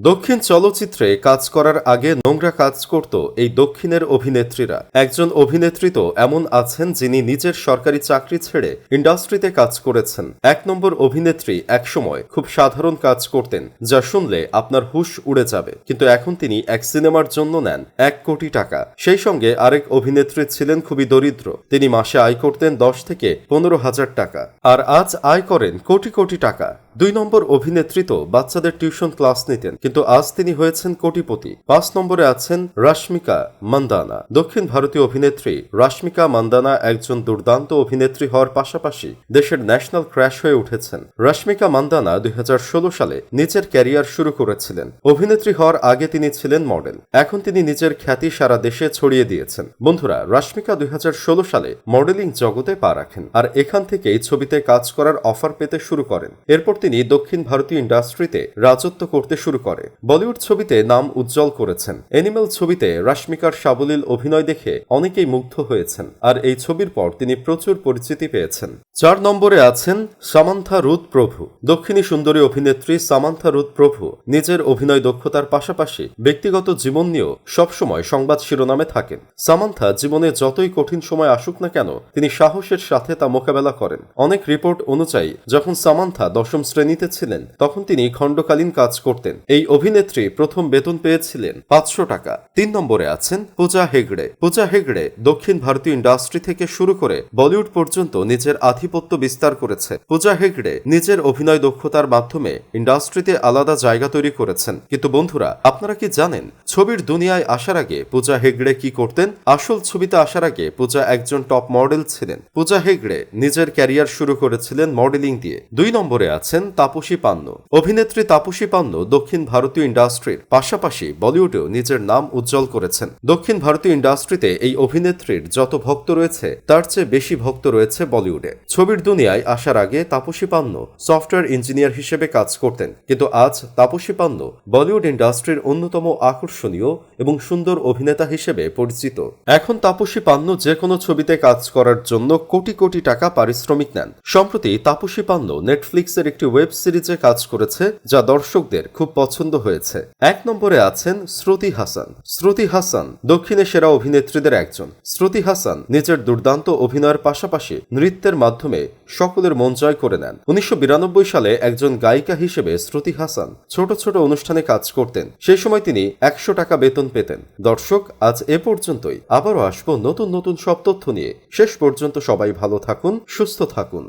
দক্ষিণ চলচ্চিত্রে কাজ করার আগে নোংরা কাজ করত এই দক্ষিণের অভিনেত্রীরা। একজন অভিনেত্রী তো এমন আছেন যিনি নিজের সরকারি চাকরি ছেড়ে ইন্ডাস্ট্রিতে কাজ করেছেন। এক নম্বর অভিনেত্রী একসময় খুব সাধারণ কাজ করতেন, যা শুনলে আপনার হুশ উড়ে যাবে। কিন্তু এখন তিনি এক সিনেমার জন্য নেন, এক কোটি টাকা। সেই সঙ্গে আরেক অভিনেত্রী ছিলেন খুবই দরিদ্র, তিনি মাসে আয় করতেন দশ থেকে পনেরো হাজার টাকা। আর আজ আয় করেন কোটি কোটি টাকা। দুই নম্বর অভিনেত্রী তো বাচ্চাদের টিউশন ক্লাস নিতেন, কিন্তু আজ তিনি হয়েছেন কোটিপতি। পাঁচ নম্বরে আছেন রাশ্মিকা মান্দানা। দক্ষিণ ভারতীয় অভিনেত্রী রাশ্মিকা মান্দানা একজন দুর্দান্ত অভিনেত্রী হওয়ার পাশাপাশি দেশের ন্যাশনাল ক্র্যাশ হয়ে উঠেছেন। রাশ্মিকা মান্দানা দুই সালে নিজের ক্যারিয়ার শুরু করেছিলেন। অভিনেত্রী হওয়ার আগে তিনি ছিলেন মডেল। এখন তিনি নিজের খ্যাতি সারা দেশে ছড়িয়ে দিয়েছেন। বন্ধুরা, রাশ্মিকা দুই সালে মডেলিং জগতে পা রাখেন, আর এখান থেকেই ছবিতে কাজ করার অফার পেতে শুরু করেন। এরপর তিনি দক্ষিণ ভারতীয় ইন্ডাস্ট্রিতে রাজত্ব করতে শুরু করে। বলিউড ছবিতে নাম উজ্জ্বল করেছেন। এনিমেল ছবিতে রাশ্মিকার সাবলীল অভিনয় দেখে অনেকেই মুগ্ধ হয়েছেন। আর এই ছবির পর তিনি প্রচুর পরিচিতি পেয়েছেন। চার নম্বরে আছেন সামান্থা রুদ প্রভু দক্ষিণী সুন্দরী অভিনেত্রী সামান্থা রুদ প্রভু নিজের অভিনয় দক্ষতার পাশাপাশি ব্যক্তিগত জীবন নিয়েও সবসময় সংবাদ শিরোনামে থাকেন। সামান্থা জীবনে যতই কঠিন সময় আসুক না কেন, তিনি সাহসের সাথে তা মোকাবেলা করেন। অনেক রিপোর্ট অনুযায়ী, যখন সামান্থা দশম শ্রেণীতে ছিলেন। তখন তিনি খণ্ডকালীন কাজ করতেন। এই অভিনেত্রী প্রথম বেতন পেয়েছিলেন পাঁচশো টাকা। তিন নম্বরে আছেন পূজা হেগড়ে। পূজা হেগড়ে দক্ষিণ ভারতীয় ইন্ডাস্ট্রি থেকে শুরু করে বলিউড পর্যন্ত নিজের আধিপত্য বিস্তার করেছে। পূজা হেগড়ে নিজের অভিনয় দক্ষতার মাধ্যমে ইন্ডাস্ট্রিতে আলাদা জায়গা তৈরি করেছেন। কিন্তু বন্ধুরা, আপনারা কি জানেন ছবির দুনিয়ায় আসার আগে পূজা হেগড়ে কি করতেন? আসল ছবিতে আসার আগে পূজা একজন টপ মডেল ছিলেন। পূজা হেগড়ে নিজের ক্যারিয়ার শুরু করেছিলেন মডেলিং দিয়ে। দুই নম্বরে আছেন তাপসী পান্ন অভিনেত্রী তাপসী পান্ন দক্ষিণ ভারতীয় ইন্ডাস্ট্রির পাশাপাশি বলিউডেও নিজের নাম উজ্জ্বল করেছেন। দক্ষিণ ভারতীয় ইন্ডাস্ট্রিতে এই অভিনেত্রীর যত ভক্ত রয়েছে, তার চেয়ে বেশি ভক্ত রয়েছে বলিউডে। ছবির দুনিয়ায় আসার আগে তাপসী পান্ন সফটওয়্যার ইঞ্জিনিয়ার হিসেবে কাজ করতেন। কিন্তু আজ তাপসী পান্ন বলিউড ইন্ডাস্ট্রির অন্যতম আকর্ষণীয় এবং সুন্দর অভিনেতা হিসেবে পরিচিত। এখন তাপসী পান্ন যে কোনো ছবিতে কাজ করার জন্য কোটি কোটি টাকা পারিশ্রমিক নেন। সম্প্রতি তাপসী পান্ন নেটফ্লিক্সের একটি ওয়েব সিরিজে কাজ করেছে, যা দর্শকদের খুব পছন্দ হয়েছে। এক নম্বরে আছেন শ্রুতি হাসান। শ্রুতি হাসান দক্ষিণে সেরা অভিনেত্রীদের একজন। শ্রুতি হাসান নিজের দুর্দান্ত অভিনয়ের পাশাপাশি নৃত্যের মাধ্যমে সকলের মন জয় করে নেন। উনিশশো বিরানব্বই সালে একজন গায়িকা হিসেবে শ্রুতি হাসান ছোট ছোট অনুষ্ঠানে কাজ করতেন। সেই সময় তিনি একশো টাকা বেতন পেতেন। দর্শক, আজ এ পর্যন্তই। আবারও আসব নতুন নতুন সব তথ্য নিয়ে। শেষ পর্যন্ত সবাই ভালো থাকুন, সুস্থ থাকুন।